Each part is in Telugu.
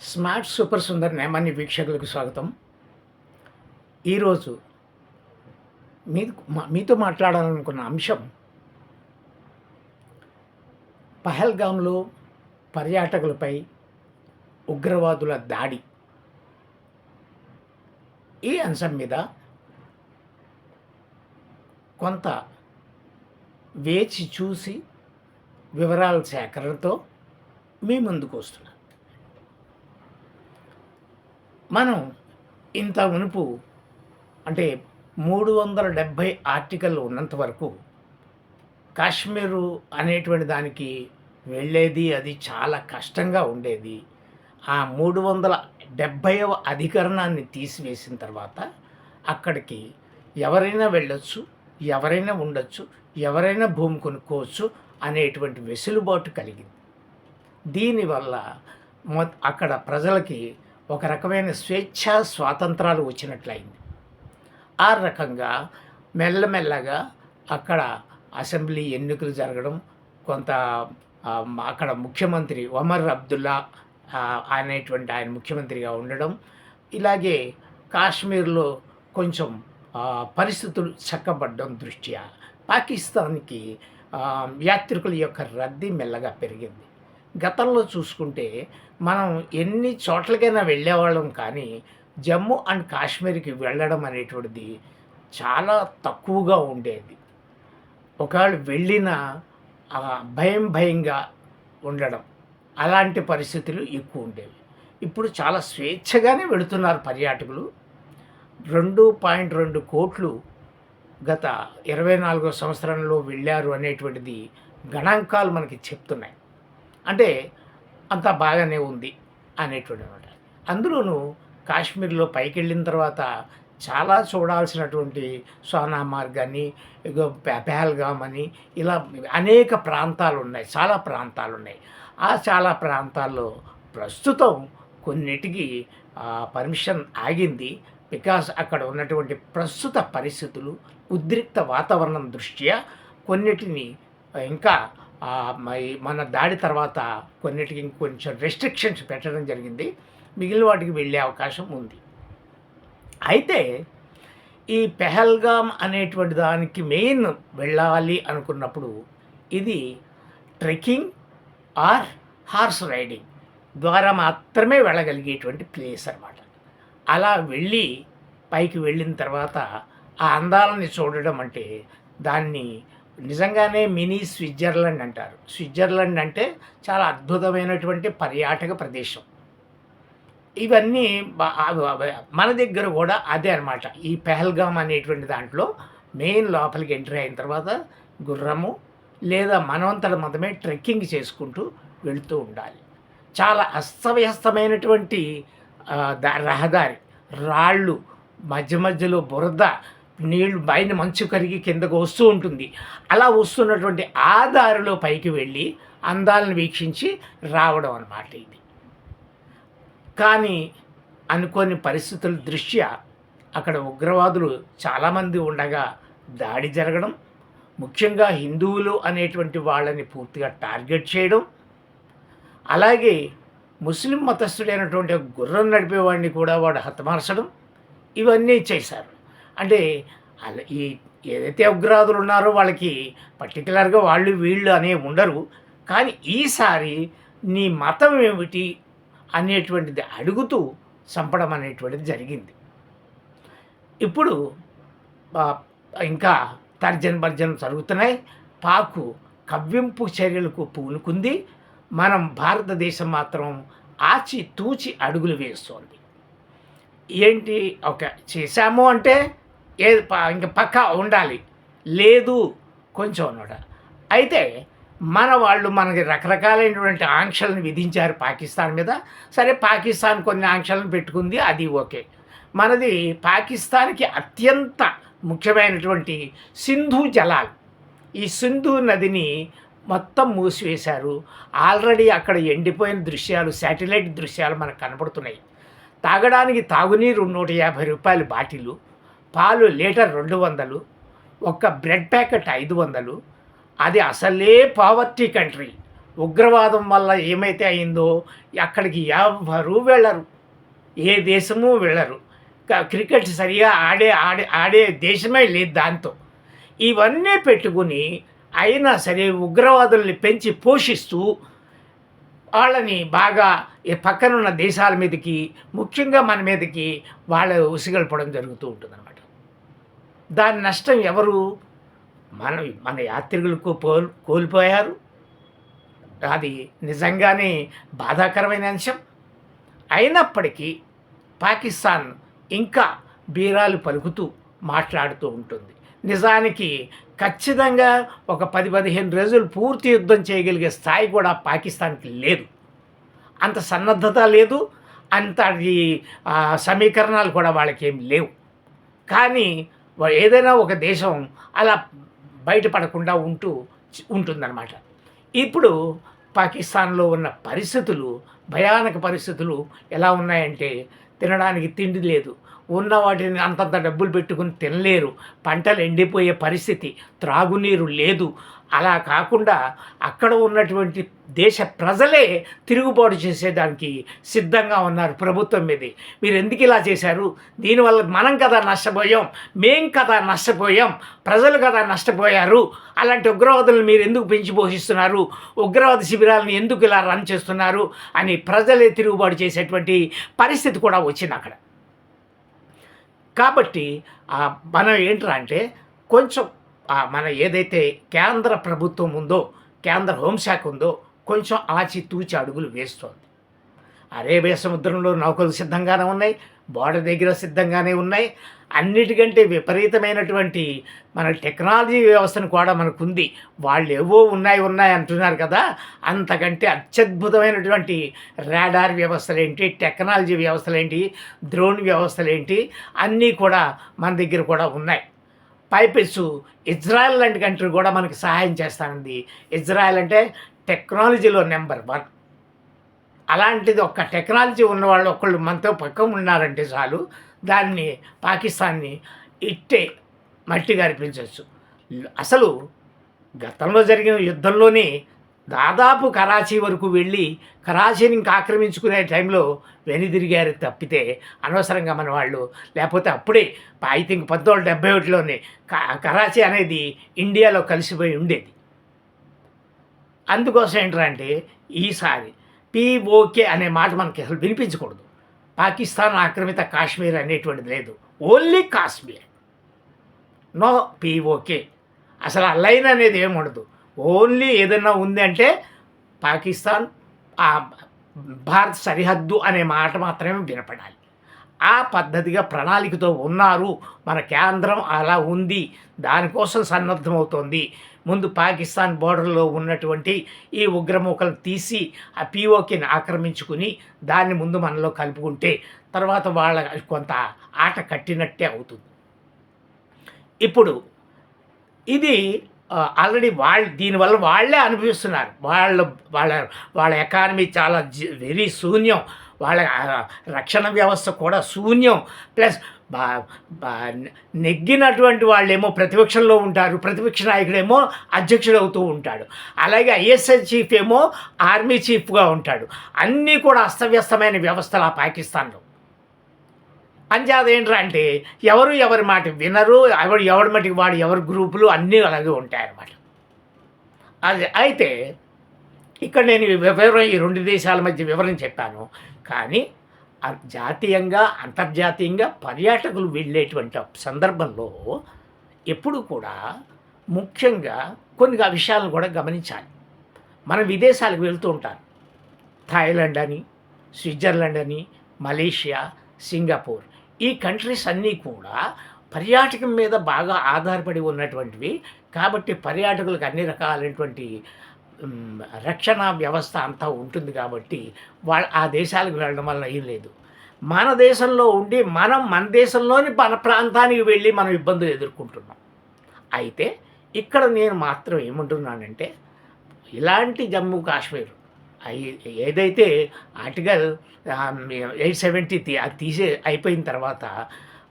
స్మార్ట్ సూపర్ సుందర్ నేమాన్ని వీక్షకులకు స్వాగతం. ఈరోజు మీ మీతో మాట్లాడాలనుకున్న అంశం పహల్గాంలో పర్యాటకులపై ఉగ్రవాదుల దాడి. ఈ అంశం మీద కొంత వేచి చూసి వివరాల సేకరణతో మీ ముందుకు వస్తున్నాం మనం ఇంత మునుపు అంటే మూడు వందల డెబ్భై ఆర్టికల్ ఉన్నంత వరకు కాశ్మీరు అనేటువంటి దానికి వెళ్ళేది అది చాలా కష్టంగా ఉండేది. ఆ మూడు వందల డెబ్భైవ అధికరణాన్ని తీసివేసిన తర్వాత అక్కడికి ఎవరైనా వెళ్ళొచ్చు ఎవరైనా ఉండొచ్చు ఎవరైనా భూమి కొనుక్కోవచ్చు అనేటువంటి వెసులుబాటు కలిగింది. దీనివల్ల మొ అక్కడ ప్రజలకి ఒక రకమైన స్వేచ్ఛ స్వాతంత్రాలు వచ్చినట్లయింది. ఆ రకంగా మెల్లమెల్లగా అక్కడ అసెంబ్లీ ఎన్నికలు జరగడం కొంత అక్కడ ముఖ్యమంత్రి ఒమర్ అబ్దుల్లా అనేటువంటి ఆయన ముఖ్యమంత్రిగా ఉండడం ఇలాగే కాశ్మీర్లో కొంచెం పరిస్థితులు చక్కబడ్డం దృష్ట్యా పాకిస్తాన్కి యాత్రికుల యొక్క రద్దీ మెల్లగా పెరిగింది. గతంలో చూసుకుంటే మనం ఎన్ని చోట్లకైనా వెళ్ళేవాళ్ళం కానీ జమ్మూ అండ్ కాశ్మీర్కి వెళ్ళడం అనేటువంటిది చాలా తక్కువగా ఉండేది. ఒకవేళ వెళ్ళిన భయం భయంగా ఉండడం అలాంటి పరిస్థితులు ఎక్కువ ఉండేవి. ఇప్పుడు చాలా స్వేచ్ఛగానే వెళుతున్నారు పర్యాటకులు. రెండు పాయింట్ రెండు కోట్లు గత ఇరవై నాలుగో సంవత్సరంలో వెళ్ళారు అనేటువంటిది గణాంకాలు మనకి చెప్తున్నాయి. అంటే అంతా బాగానే ఉంది అనేటువంటి అనమాట అందులోనూ కాశ్మీర్లో పైకి వెళ్ళిన తర్వాత చాలా చూడాల్సినటువంటి సోనామార్గ్ అని పెహల్గామ్ అని ఇలా అనేక ప్రాంతాలు ఉన్నాయి చాలా ప్రాంతాలు ఉన్నాయి ఆ చాలా ప్రాంతాల్లో ప్రస్తుతం కొన్నిటికి పర్మిషన్ ఆగింది. బికాస్ అక్కడ ఉన్నటువంటి ప్రస్తుత పరిస్థితులు ఉద్రిక్త వాతావరణం దృష్ట్యా కొన్నిటిని ఇంకా మన దాడి తర్వాత కొన్నిటికి ఇంకొంచెం రెస్ట్రిక్షన్స్ పెట్టడం జరిగింది. మిగిలిన వాటికి వెళ్ళే అవకాశం ఉంది. అయితే ఈ పెహల్గామ్ అనేటువంటి దానికి మెయిన్ వెళ్ళాలి అనుకున్నప్పుడు ఇది ట్రెక్కింగ్ ఆర్ హార్స్ రైడింగ్ ద్వారా మాత్రమే వెళ్ళగలిగేటువంటి ప్లేస్ అనమాట అలా వెళ్ళి పైకి వెళ్ళిన తర్వాత ఆ అందాలని చూడడం అంటే దాన్ని నిజంగానే మినీ స్విట్జర్లాండ్ అంటారు. స్విట్జర్లాండ్ అంటే చాలా అద్భుతమైనటువంటి పర్యాటక ప్రదేశం. ఇవన్నీ మన దగ్గర కూడా అదే అనమాట ఈ పెహల్గామ్ అనేటువంటి దాంట్లో మెయిన్ లోపలికి ఎంట్రీ అయిన తర్వాత గుర్రము లేదా మనవంతల మతమే ట్రెక్కింగ్ చేసుకుంటూ వెళుతూ ఉండాలి. చాలా అస్తవ్యస్తమైనటువంటి దా- రహదారి రాళ్ళు మధ్య మధ్యలో బురద నీళ్ళు పైన మంచు కరిగి కిందకు వస్తూ ఉంటుంది. అలా వస్తున్నటువంటి ఆ దారిలో పైకి వెళ్ళి అందాలను వీక్షించి రావడం అన్నమాట ఇది. కానీ అనుకోని పరిస్థితుల దృష్ట్యా అక్కడ ఉగ్రవాదులు చాలామంది ఉండగా దాడి జరగడం ముఖ్యంగా హిందువులు అనేటువంటి వాళ్ళని పూర్తిగా టార్గెట్ చేయడం అలాగే ముస్లిం మతస్థుడైనటువంటి గుర్రం నడిపేవాడిని కూడా వాడు హతమార్చడం ఇవన్నీ చేశారు. అంటే అలా ఈ ఏదైతే ఉగ్రవాదులు ఉన్నారో వాళ్ళకి పర్టికులర్గా వాళ్ళు వీళ్ళు అనే ఉండరు. కానీ ఈసారి నీ మతం ఏమిటి అనేటువంటిది అడుగుతూ చంపడం అనేటువంటిది జరిగింది. ఇప్పుడు ఇంకా తర్జన భర్జన జరుగుతున్నాయి. పాకు కవ్వింపు చర్యలకు పూనుకుంది. మనం భారతదేశం మాత్రం ఆచి తూచి అడుగులు వేస్తోంది. ఏంటి ఒక చేశాము అంటే ఏ ఇంకా ఇంక పక్క ఉండాలి. లేదు కొంచెం అన్నమాట. అయితే మన వాళ్ళు మనకి రకరకాలైనటువంటి ఆంక్షలను విధించారు పాకిస్తాన్ మీద. సరే పాకిస్తాన్ కొన్ని ఆంక్షలను పెట్టుకుంది అది ఓకే. మనది పాకిస్తాన్కి అత్యంత ముఖ్యమైనటువంటి సింధు జలాలు. ఈ సింధు నదిని మొత్తం మూసివేశారు. ఆల్రెడీ అక్కడ ఎండిపోయిన దృశ్యాలు శాటిలైట్ దృశ్యాలు మనకు కనబడుతున్నాయి తాగడానికి తాగునీరు నూట యాభై రూపాయలు బాటిలు. పాలు లీటర్ రెండు వందలు ఒక్క బ్రెడ్ ప్యాకెట్ ఐదు వందలు. అది అసలే పావర్టీ కంట్రీ. ఉగ్రవాదం వల్ల ఏమైతే అయిందో అక్కడికి ఎవరు వెళ్ళరు. ఏ దేశము వెళ్ళరు. క- క్రికెట్ సరిగా ఆడే ఆడే ఆడే దేశమే లేదు దాంతో. ఇవన్నీ పెట్టుకుని అయినా సరే ఉగ్రవాదుల్ని పెంచి పోషిస్తూ వాళ్ళని బాగా ఈ పక్కనున్న దేశాల మీదకి ముఖ్యంగా మన మీదకి వాళ్ళ ఉసిగొల్పడం జరుగుతూ ఉంటుందన్నమాట. దాని నష్టం ఎవరు? మన మన యాత్రికులకు కోల్ కోల్పోయారు. అది నిజంగానే బాధాకరమైన అంశం. అయినప్పటికీ పాకిస్తాన్ ఇంకా బీరాలు పలుకుతూ మాట్లాడుతూ ఉంటుంది. నిజానికి ఖచ్చితంగా ఒక పది పదిహేను రోజులు పూర్తి యుద్ధం చేయగలిగే స్థాయి కూడా పాకిస్తాన్కి లేదు. అంత సన్నద్ధత లేదు. అంత ఈ, సమీకరణాలు కూడా వాళ్ళకి ఏం లేవు. కానీ ఏదైనా ఒక దేశం అలా బయటపడకుండా ఉంటూ ఉంటుందన్నమాట. ఇప్పుడు పాకిస్తాన్లో ఉన్న పరిస్థితులు భయానక పరిస్థితులు ఎలా ఉన్నాయంటే తినడానికి తిండి లేదు. ఉన్న వాటిని అంతంత డబ్బులు పెట్టుకుని తినలేరు. పంటలు ఎండిపోయే పరిస్థితి త్రాగునీరు లేదు. అలా కాకుండా అక్కడ ఉన్నటువంటి దేశ ప్రజలే తిరుగుబాటు చేసేదానికి సిద్ధంగా ఉన్నారు ప్రభుత్వం మీద. మీరు ఎందుకు ఇలా చేశారు? దీనివల్ల మనం కదా నష్టపోయాం మేం కదా నష్టపోయాం ప్రజలు కదా నష్టపోయారు. అలాంటి ఉగ్రవాదులను మీరు ఎందుకు పెంచి పోషిస్తున్నారు? ఉగ్రవాద శిబిరాలను ఎందుకు ఇలా రన్ చేస్తున్నారు? అని ప్రజలే తిరుగుబాటు చేసేటువంటి పరిస్థితి కూడా వచ్చింది అక్కడ. కాబట్టి మనం ఏంట్రా అంటే కొంచెం మన ఏదైతే కేంద్ర ప్రభుత్వం ఉందో కేంద్ర హోంశాఖ ఉందో కొంచెం ఆచితూచి అడుగులు వేస్తోంది. అరేబియా సముద్రంలో నౌకలు సిద్ధంగానే ఉన్నాయి. బోర్డర్ దగ్గర సిద్ధంగానే ఉన్నాయి. అన్నిటికంటే విపరీతమైనటువంటి మన టెక్నాలజీ వ్యవస్థను కూడా మనకుంది. వాళ్ళు ఏవో ఉన్నాయి ఉన్నాయి అంటున్నారు కదా. అంతకంటే అత్యద్భుతమైనటువంటి రాడార్ వ్యవస్థలేంటి టెక్నాలజీ వ్యవస్థలేంటి డ్రోన్ వ్యవస్థలేంటి అన్నీ కూడా మన దగ్గర కూడా ఉన్నాయి. పైపెట్స్ ఇజ్రాయెల్ లాంటి కంట్రీ కూడా మనకి సహాయం చేస్తానంది. ఇజ్రాయెల్ అంటే టెక్నాలజీలో నెంబర్ వన్. అలాంటిది ఒక్క టెక్నాలజీ ఉన్నవాళ్ళు ఒకళ్ళు మనతో పక్కన ఉన్నారంటే చాలు దాన్ని పాకిస్తాన్ని ఇట్టే మట్టి అనిపించవచ్చు అసలు గతంలో జరిగిన యుద్ధంలోనే దాదాపు కరాచీ వరకు వెళ్ళి కరాచీని ఇంకా ఆక్రమించుకునే టైంలో వెనుదిరిగారు తప్పితే అనవసరంగా మన వాళ్ళు. లేకపోతే అప్పుడే ఐ థింక్ పంతొమ్మిది డెబ్బై ఒకటిలోనే క- కరాచీ అనేది ఇండియాలో కలిసిపోయి ఉండేది. అందుకోసం ఏంటంటే ఈసారి పీఓకే అనే మాట మనకి అసలు వినిపించకూడదు. పాకిస్తాన్ ఆక్రమిత కాశ్మీర్ అనేటువంటిది లేదు. ఓన్లీ కాశ్మీర్. నో పీఓకే అసలు ఆ లైన్ అనేది ఏమి ఉండదు. ఓన్లీ ఏదైనా ఉంది అంటే పాకిస్తాన్ భారత్ సరిహద్దు అనే మాట మాత్రమే వినపడాలి. ఆ పద్ధతిగా ప్రణాళికతో ఉన్నారు. మన కేంద్రం అలా ఉంది. దానికోసం సన్నద్ధమవుతోంది. ముందు పాకిస్తాన్ బోర్డర్లో ఉన్నటువంటి ఈ ఉగ్రమూకలు తీసి ఆ పీఓకేని ఆక్రమించుకుని దాన్ని ముందు మనలో కలుపుకుంటే తర్వాత వాళ్ళ కొంత ఆట కట్టినట్టే అవుతుంది. ఇప్పుడు ఇది ఆల్రెడీ వాళ్ళు దీనివల్ల వాళ్ళే అనుభవిస్తున్నారు. వాళ్ళ వాళ్ళ వాళ్ళ ఎకానమీ చాలా వెరీ శూన్యం. వాళ్ళ రక్షణ వ్యవస్థ కూడా శూన్యం. ప్లస్ నెగ్గినటువంటి వాళ్ళేమో ప్రతిపక్షంలో ఉంటారు ప్రతిపక్ష నాయకుడేమో అధ్యక్షుడు అవుతూ ఉంటాడు. అలాగే ఐఎస్ఐ చీఫ్ ఏమో ఆర్మీ చీఫ్గా ఉంటాడు. అన్నీ కూడా అస్తవ్యస్తమైన వ్యవస్థలు ఆ పాకిస్తాన్లో. అంచేత అంటే ఎవరు ఎవరి మాట వినరు ఎవరు ఎవరి మటుకు వాడు ఎవరి గ్రూపులు అన్నీ అలాగే ఉంటాయన్నమాట. అది అయితే ఇక్కడ నేను వివరం ఈ రెండు దేశాల మధ్య వివరం చెప్పాను. కానీ జాతీయంగా అంతర్జాతీయంగా పర్యాటకులు వెళ్ళేటువంటి సందర్భంలో ఎప్పుడు కూడా ముఖ్యంగా కొన్ని విషయాలను కూడా గమనించాలి. మనం విదేశాలకు వెళ్తూ ఉంటారు థాయిలాండ్ అని స్విట్జర్లాండ్ అని మలేషియా సింగపూర్ ఈ కంట్రీస్ అన్నీ కూడా పర్యాటకం మీద బాగా ఆధారపడి ఉన్నటువంటివి కాబట్టి పర్యాటకులకు అన్ని రకాలైనటువంటి రక్షణ వ్యవస్థ అంతా ఉంటుంది కాబట్టి వాళ్ళ ఆ దేశాలకు వెళ్ళడం వల్ల ఏం లేదు. మన దేశంలో ఉండి మనం మన దేశంలోని మన ప్రాంతానికి వెళ్ళి మనం ఇబ్బందులు ఎదుర్కొంటున్నాం. అయితే ఇక్కడ నేను మాత్రం ఏమంటున్నానంటే ఇలాంటి జమ్మూ కాశ్మీర్ అయి- ఏదైతే ఆర్టికల్ ఎయిట్ సెవెంటీ అది తీసే అయిపోయిన తర్వాత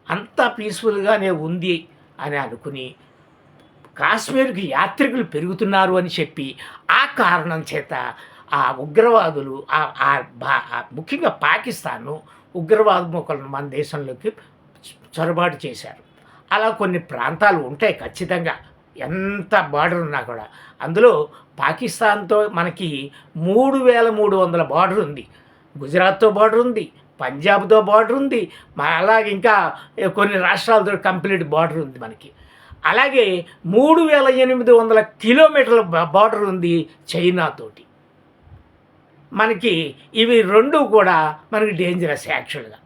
అంతా పీస్ఫుల్గానే ఉంది అని అనుకుని కాశ్మీర్కి యాత్రికులు పెరుగుతున్నారు అని చెప్పి ఆ కారణం చేత ఆ ఉగ్రవాదులు ఆ- ముఖ్యంగా పాకిస్తాన్ ఉగ్రవాద మొక్కలను మన దేశంలోకి చొరబాటు చేశారు. అలా కొన్ని ప్రాంతాలు ఉంటాయి ఖచ్చితంగా. ఎంత బార్డర్ ఉన్నా కూడా. అందులో పాకిస్తాన్తో మనకి మూడు వేల మూడు వందల బార్డర్ ఉంది. గుజరాత్తో బార్డర్ ఉంది. పంజాబ్తో బార్డర్ ఉంది. అలాగే ఇంకా కొన్ని రాష్ట్రాలతో కంప్లీట్ బార్డర్ ఉంది మనకి. అలాగే మూడు వేల ఎనిమిది వందల కిలోమీటర్ల బార్డర్ ఉంది చైనాతోటి మనకి ఇవి రెండు కూడా మనకి డేంజరస్ యాక్చువల్గా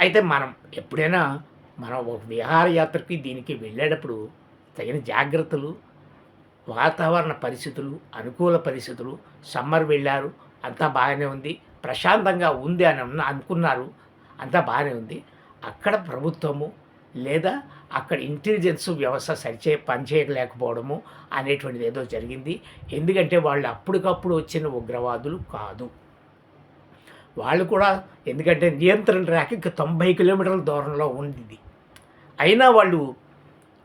అయితే మనం ఎప్పుడైనా మనం ఒక విహారయాత్రకి దీనికి వెళ్ళేటప్పుడు తగిన జాగ్రత్తలు వాతావరణ పరిస్థితులు అనుకూల పరిస్థితులు సమ్మర్ వెళ్ళారు అంతా బాగానే ఉంది ప్రశాంతంగా ఉంది అని అనుకున్నారు అంతా బాగానే ఉంది. అక్కడ ప్రభుత్వము లేదా అక్కడ ఇంటెలిజెన్స్ వ్యవస్థ సరిచే పనిచేయలేకపోవడము అనేటువంటిది ఏదో జరిగింది. ఎందుకంటే వాళ్ళు అప్పటికప్పుడు వచ్చిన ఉగ్రవాదులు కాదు. వాళ్ళు కూడా ఎందుకంటే నియంత్రణ రేఖకి తొంభై కిలోమీటర్ల దూరంలో ఉంది అయినా వాళ్ళు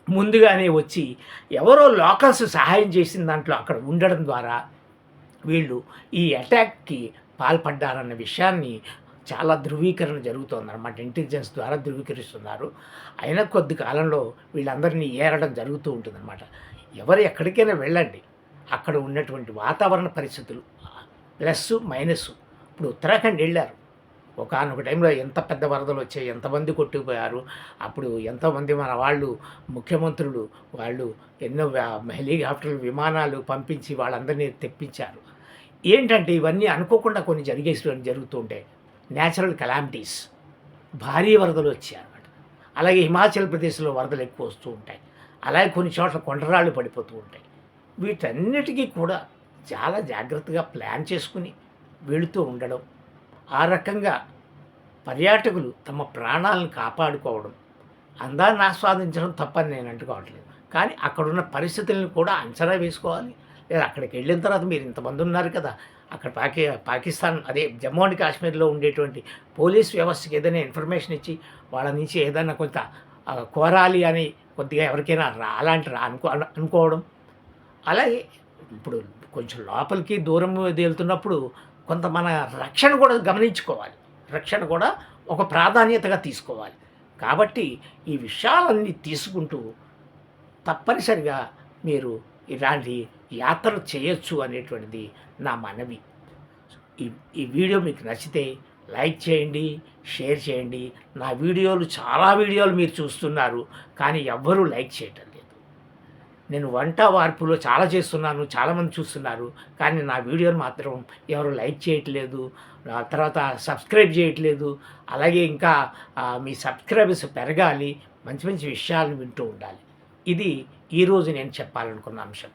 ముందుగానే వచ్చి ఎవరో లోకల్స్ సహాయం చేసిన దాంట్లో అక్కడ ఉండడం ద్వారా వీళ్ళు ఈ అటాక్కి పాల్పడ్డారన్న విషయాన్ని చాలా ధృవీకరణ జరుగుతుంది అనమాట ఇంటెలిజెన్స్ ద్వారా ధృవీకరిస్తున్నారు. అయినా కొద్ది కాలంలో వీళ్ళందరినీ ఏరడం జరుగుతూ ఉంటుందన్నమాట. ఎవరు ఎక్కడికైనా వెళ్ళండి. అక్కడ ఉన్నటువంటి వాతావరణ పరిస్థితులు ప్లస్ మైనస్. ఇప్పుడు ఉత్తరాఖండ్ వెళ్ళారు. ఒకనొక టైంలో ఎంత పెద్ద వరదలు వచ్చాయి ఎంతమంది కొట్టుకుపోయారు అప్పుడు ఎంతోమంది మన వాళ్ళు ముఖ్యమంత్రులు వాళ్ళు ఎన్నో హెలికాప్టర్లు విమానాలు పంపించి వాళ్ళందరినీ తెప్పించారు. ఏంటంటే ఇవన్నీ అనుకోకుండా కొన్ని జరిగేసి జరుగుతూ ఉంటాయి. న్యాచురల్ కలామిటీస్ భారీ వరదలు వచ్చాయి అన్నమాట అలాగే హిమాచల్ ప్రదేశ్లో వరదలు ఎక్కువ వస్తూ ఉంటాయి. అలాగే కొన్ని చోట్ల కొండరాళ్ళు పడిపోతూ ఉంటాయి. వీటన్నిటికీ కూడా చాలా జాగ్రత్తగా ప్లాన్ చేసుకుని వెళుతూ ఉండడం ఆ రకంగా పర్యాటకులు తమ ప్రాణాలను కాపాడుకోవడం అందాన్ని ఆస్వాదించడం తప్పని నేను అంటుకోవట్లేదు. కానీ అక్కడున్న పరిస్థితులను కూడా అంచనా వేసుకోవాలి. లేదా అక్కడికి వెళ్ళిన తర్వాత మీరు ఇంతమంది ఉన్నారు కదా అక్కడ పాకి పాకిస్తాన్ అదే జమ్మూ అండ్ కాశ్మీర్లో ఉండేటువంటి పోలీస్ వ్యవస్థకి ఏదైనా ఇన్ఫర్మేషన్ ఇచ్చి వాళ్ళ నుంచి ఏదైనా కొంత కోరాలి అని కొద్దిగా ఎవరికైనా రా అలాంటి రా అనుకో అనుకోవడం. అలాగే ఇప్పుడు కొంచెం లోపలికి దూరం వెళ్తున్నప్పుడు కొంత మన రక్షణ కూడా గమనించుకోవాలి. రక్షణ కూడా ఒక ప్రాధాన్యతగా తీసుకోవాలి. కాబట్టి ఈ విషయాలన్నీ తీసుకుంటూ తప్పనిసరిగా మీరు ఇలాంటి యాత్రలు చేయొచ్చు అనేటువంటిది నా మనవి. ఈ ఈ వీడియో మీకు నచ్చితే లైక్ చేయండి షేర్ చేయండి. నా వీడియోలు చాలా వీడియోలు మీరు చూస్తున్నారు కానీ ఎవ్వరూ లైక్ చేయటం లేదు. నేను వంట వార్పులో చాలా చేస్తున్నాను చాలామంది చూస్తున్నారు కానీ నా వీడియోని మాత్రం ఎవరు లైక్ చేయట్లేదు ఆ తర్వాత సబ్స్క్రైబ్ చేయట్లేదు అలాగే ఇంకా మీ సబ్స్క్రైబర్స్ పెరగాలి మంచి మంచి విషయాలను వింటూ ఉండాలి. ఇది ఈరోజు నేను చెప్పాలనుకున్న అంశం.